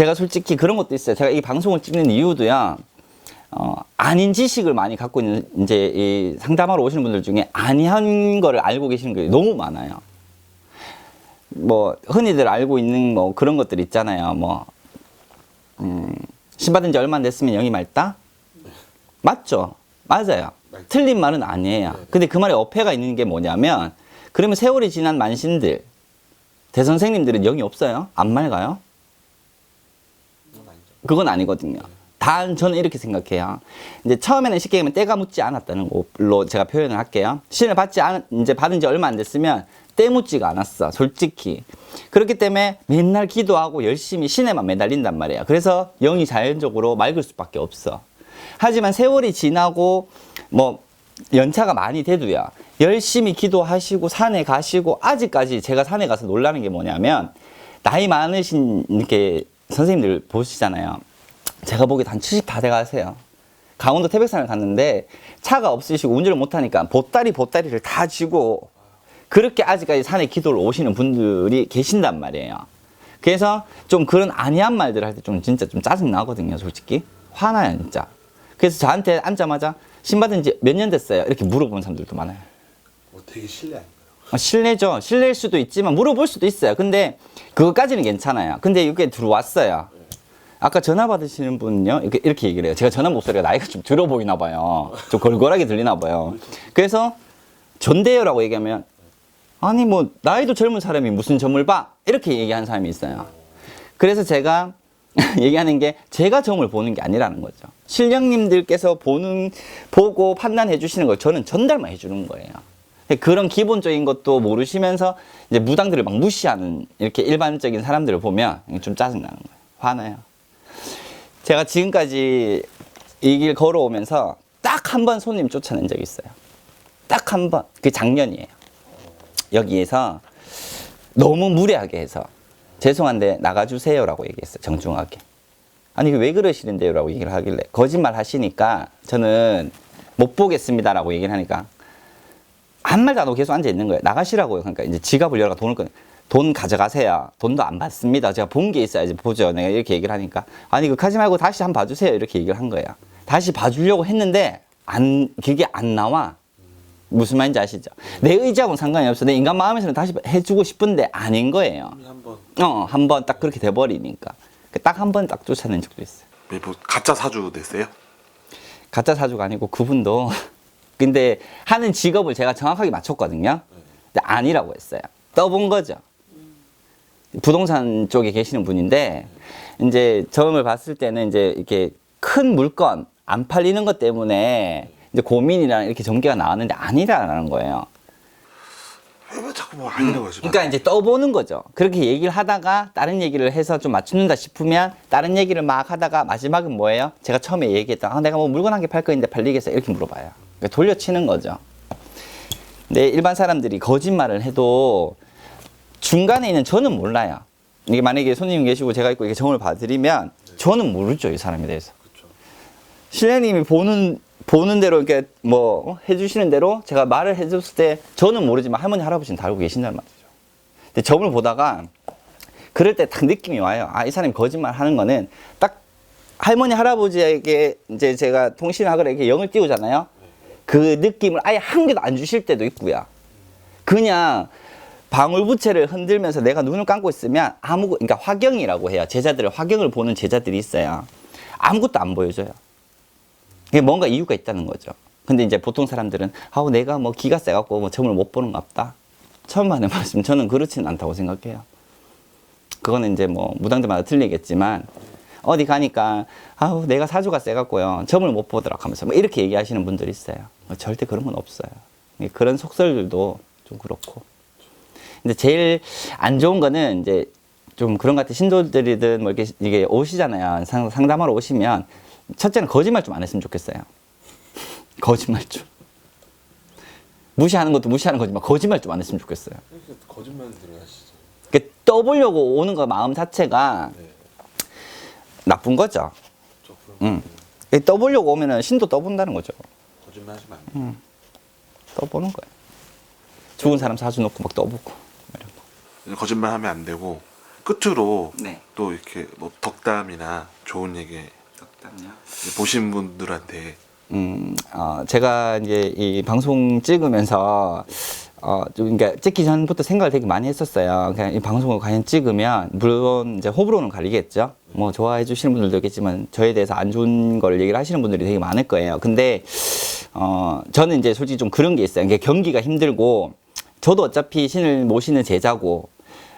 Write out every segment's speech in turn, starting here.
제가 솔직히 그런 것도 있어요. 제가 이 방송을 찍는 이유도요. 어, 아닌 지식을 많이 갖고 있는 이제 이 상담하러 오시는 분들 중에 아니한 거를 알고 계시는 게 너무 많아요. 뭐 흔히들 알고 있는 뭐 그런 것들 있잖아요. 뭐 음, 신받은 지 얼마 안 됐으면 영이 맑다? 맞죠? 맞아요. 틀린 말은 아니에요. 네. 근데 그 말에 어폐가 있는 게 뭐냐면 그러면 세월이 지난 만신들 대선생님들은 영이 없어요? 안 맑아요? 그건 아니거든요. 단 저는 이렇게 생각해요. 이제 처음에는 쉽게 얘기하면 때가 묻지 않았다는 걸로 제가 표현을 할게요. 신을 받지 않 이제 받은 지 얼마 안 됐으면 때 묻지가 않았어. 솔직히. 그렇기 때문에 맨날 기도하고 열심히 신에만 매달린단 말이에요. 그래서 영이 자연적으로 맑을 수밖에 없어. 하지만 세월이 지나고 뭐 연차가 많이 돼도요. 열심히 기도하시고 산에 가시고 아직까지 제가 산에 가서 놀라는 게 뭐냐면 나이 많으신 이렇게 선생님들 보시잖아요. 제가 보기에 한 70 다 돼가세요. 강원도 태백산을 갔는데 차가 없으시고 운전을 못하니까 보따리 보따리를 다 쥐고 그렇게 아직까지 산에 기도를 오시는 분들이 계신단 말이에요. 그래서 좀 그런 아니한 말들 할 때 좀 진짜 좀 짜증 나거든요, 솔직히. 화나요, 진짜. 그래서 저한테 앉자마자 신받은 지 몇 년 됐어요? 이렇게 물어보는 사람들도 많아요. 뭐 되게 실례 아, 실례죠. 실례일 수도 있지만 물어볼 수도 있어요. 근데 그것까지는 괜찮아요. 근데 이게 들어왔어요. 아까 전화 받으시는 분요 이렇게, 이렇게 얘기를 해요. 제가 전화 목소리가 나이가 좀 들어 보이나 봐요. 좀 걸걸하게 들리나 봐요. 그래서 전대요라고 얘기하면 아니 뭐 나이도 젊은 사람이 무슨 점을 봐 이렇게 얘기하는 사람이 있어요. 그래서 제가 얘기하는 게 제가 점을 보는 게 아니라는 거죠. 실령님들께서 보는 보고 판단해 주시는 걸 저는 전달만 해 주는 거예요. 그런 기본적인 것도 모르시면서 이제 무당들을 막 무시하는 이렇게 일반적인 사람들을 보면 좀 짜증나는 거예요. 화나요. 제가 지금까지 이 길 걸어오면서 딱 한 번 손님 쫓아낸 적이 있어요. 딱 한 번. 그 작년이에요. 여기에서 너무 무례하게 해서 죄송한데 나가주세요라고 얘기했어요. 정중하게. 아니 왜 그러시는데요라고 얘기를 하길래 거짓말 하시니까 저는 못 보겠습니다라고 얘기를 하니까 한 말도 안 하고 계속 앉아 있는 거예요. 나가시라고요. 그러니까 이제 지갑을 열어가 돈을 꺼내. 돈 가져가세요. 돈도 안 받습니다. 제가 본 게 있어야지 보죠. 내가 이렇게 얘기를 하니까 아니 그 하지 말고 다시 한 번 봐주세요. 이렇게 얘기를 한 거예요. 다시 봐주려고 했는데 안 그게 안 나와. 무슨 말인지 아시죠? 내 의지하고는 상관이 없어. 내 인간 마음에서는 다시 해주고 싶은데 아닌 거예요. 한 번 어, 한 번 딱 그렇게 돼버리니까. 딱 한 번 딱 쫓아낸 적도 있어요. 뭐 가짜 사주 됐어요? 가짜 사주가 아니고 그분도 근데 하는 직업을 제가 정확하게 맞췄거든요. 근데 아니라고 했어요. 떠본 거죠. 부동산 쪽에 계시는 분인데 이제 점을 봤을 때는 이제 이렇게 큰 물건 안 팔리는 것 때문에 이제 고민이랑 이렇게 전개가 나왔는데 아니라는 거예요. 왜 자꾸 뭐 아니라고 하지? 그러니까 이제 떠보는 거죠. 그렇게 얘기를 하다가 다른 얘기를 해서 좀 맞춘다 싶으면 다른 얘기를 막 하다가 마지막은 뭐예요? 제가 처음에 얘기했던 아, 내가 뭐 물건 한 개 팔 거인데 팔리겠어 이렇게 물어봐요. 그러니까 돌려치는 거죠. 근데 일반 사람들이 거짓말을 해도 중간에 있는 저는 몰라요. 이게 만약에 손님 계시고 제가 있고 이렇게 점을 봐드리면 저는 모르죠 이 사람에 대해서. 그렇죠. 신뢰님이 보는 보는 대로 이렇게 뭐 해주시는 대로 제가 말을 해줬을 때 저는 모르지만 할머니 할아버지는 다 알고 계신단 말이죠. 근데 점을 보다가 그럴 때 딱 느낌이 와요. 아 이 사람이 거짓말 하는 거는 딱 할머니 할아버지에게 이제 제가 통신하거나 이렇게 영을 띄우잖아요. 그 느낌을 아예 한 개도 안 주실 때도 있고요. 그냥 방울부채를 흔들면서 내가 눈을 감고 있으면 아무 그러니까 화경이라고 해요. 제자들을 화경을 보는 제자들이 있어요. 아무것도 안 보여줘요. 이게 뭔가 이유가 있다는 거죠. 근데 이제 보통 사람들은 아우 내가 뭐 기가 세갖고 뭐 점을 못 보는 것 같다. 하는 말씀 저는 그렇지는 않다고 생각해요. 그거는 이제 뭐 무당들마다 틀리겠지만 어디 가니까 아우 내가 사주가 세갖고요 점을 못 보더라 하면서 뭐 이렇게 얘기하시는 분들이 있어요. 뭐 절대 그런 건 없어요. 그런 속설들도 좀 그렇고. 근데 제일 안 좋은 거는 이제 좀 그런 것 같아 신도들이든 뭐 이렇게 이게 오시잖아요 상, 상담하러 오시면 첫째는 거짓말 좀 안 했으면 좋겠어요. 거짓말 좀. 무시하는 것도 무시하는 거지만 거짓말 좀 안 했으면 좋겠어요. 거짓말 들어가시죠. 그 떠보려고 오는 거 마음 자체가 네. 나쁜 거죠. 그 떠보려고 오면은 신도 떠본다는 거죠. 거짓말 하시면 안 돼요. 떠보는 거예요. 죽은 사람 사주 놓고 막 떠보고. 이런 거. 거짓말 하면 안 되고 끝으로 네. 또 이렇게 뭐 덕담이나 좋은 얘기 적당요. 보신 분들한테 음, 어, 제가 이제 이 방송 찍으면서 어, 좀 그러니까 찍기 전부터 생각을 되게 많이 했었어요. 그냥 이 방송을 과연 찍으면 물론 이제 호불호는 갈리겠죠. 뭐 좋아해 주시는 분들도 있겠지만 저에 대해서 안 좋은 걸 얘기를 하시는 분들이 되게 많을 거예요. 근데 어, 저는 이제 솔직히 좀 그런 게 있어요. 이게 경기가 힘들고 저도 어차피 신을 모시는 제자고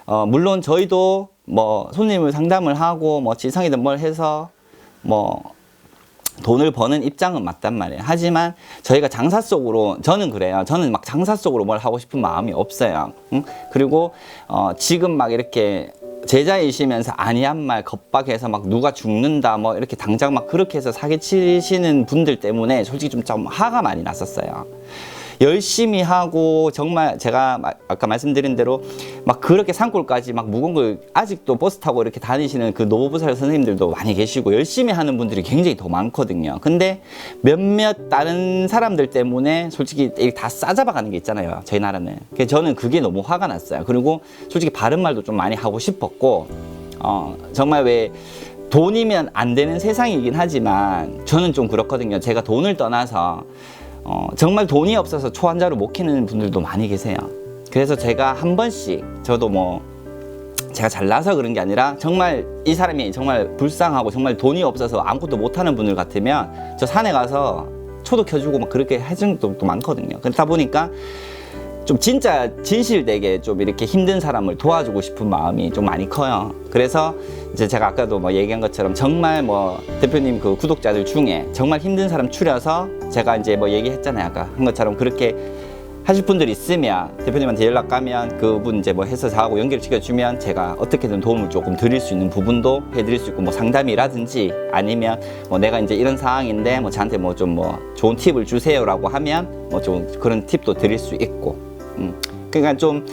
어, 물론 저희도 뭐 손님을 상담을 하고 뭐 지상이든 뭘 해서 뭐 돈을 버는 입장은 맞단 말이에요. 하지만 저희가 장사 속으로 저는 그래요. 저는 막 장사 속으로 뭘 하고 싶은 마음이 없어요. 응? 그리고 어, 지금 막 이렇게 제자이시면서 아니한 말 겁박해서 막 누가 죽는다 뭐 이렇게 당장 막 그렇게 해서 사기치시는 분들 때문에 솔직히 좀, 좀 화가 많이 났었어요. 열심히 하고 정말 제가 마- 아까 말씀드린 대로 막 그렇게 산골까지 막 무거운 걸 아직도 버스 타고 이렇게 다니시는 그 노부살 선생님들도 많이 계시고 열심히 하는 분들이 굉장히 더 많거든요. 근데 몇몇 다른 사람들 때문에 솔직히 다 싸잡아 가는 게 있잖아요. 저희 나라는. 그래서 저는 그게 너무 화가 났어요. 그리고 솔직히 바른 말도 좀 많이 하고 싶었고 어 정말 왜 돈이면 안 되는 세상이긴 하지만 저는 좀 그렇거든요. 제가 돈을 떠나서 어, 정말 돈이 없어서 초환자로 못 키는 분들도 많이 계세요. 그래서 제가 한 번씩 저도 뭐 제가 잘나서 그런 게 아니라 정말 이 사람이 정말 불쌍하고 정말 돈이 없어서 아무것도 못하는 분들 같으면 저 산에 가서 초도 켜주고 막 그렇게 해준 적도 많거든요. 그렇다 보니까 좀 진짜 진실되게 좀 이렇게 힘든 사람을 도와주고 싶은 마음이 좀 많이 커요. 그래서 이제 제가 아까도 뭐 얘기한 것처럼 정말 뭐 대표님 그 구독자들 중에 정말 힘든 사람 추려서 제가 이제 뭐 얘기했잖아요. 아까 한 것처럼 그렇게 하실 분들 있으면 대표님한테 연락 가면 그분 이제 뭐 해서 저하고 연결시켜주면 제가 어떻게든 도움을 조금 드릴 수 있는 부분도 해드릴 수 있고 뭐 상담이라든지 아니면 뭐 내가 이제 이런 상황인데 뭐 저한테 뭐 좀뭐 좋은 팁을 주세요라고 하면 뭐 좀 그런 팁도 드릴 수 있고 음. 그러니까 좀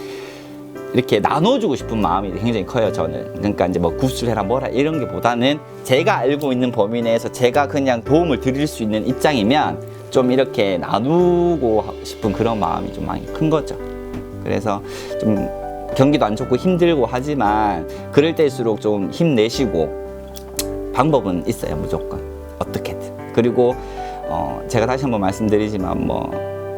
이렇게 나눠주고 싶은 마음이 굉장히 커요 저는. 그러니까 이제 뭐 구술해라 뭐라 이런 게 보다는 제가 알고 있는 범위 내에서 제가 그냥 도움을 드릴 수 있는 입장이면 좀 이렇게 나누고 싶은 그런 마음이 좀 많이 큰 거죠. 그래서 좀 경기도 안 좋고 힘들고 하지만 그럴 때일수록 좀 힘내시고 방법은 있어요 무조건. 어떻게든. 그리고 어 제가 다시 한번 말씀드리지만 뭐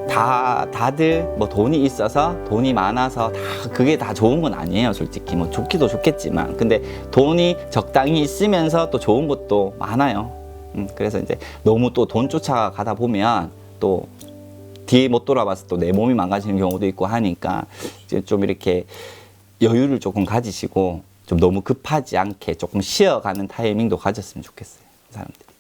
다 다들 뭐 돈이 있어서 돈이 많아서 다 그게 다 좋은 건 아니에요 솔직히 뭐 좋기도 좋겠지만 근데 돈이 적당히 있으면서 또 좋은 것도 많아요 음, 그래서 이제 너무 또 돈 쫓아가다 보면 또 뒤에 못 돌아봐서 또 내 몸이 망가지는 경우도 있고 하니까 이제 좀 이렇게 여유를 조금 가지시고 좀 너무 급하지 않게 조금 쉬어가는 타이밍도 가졌으면 좋겠어요. 그 사람들이.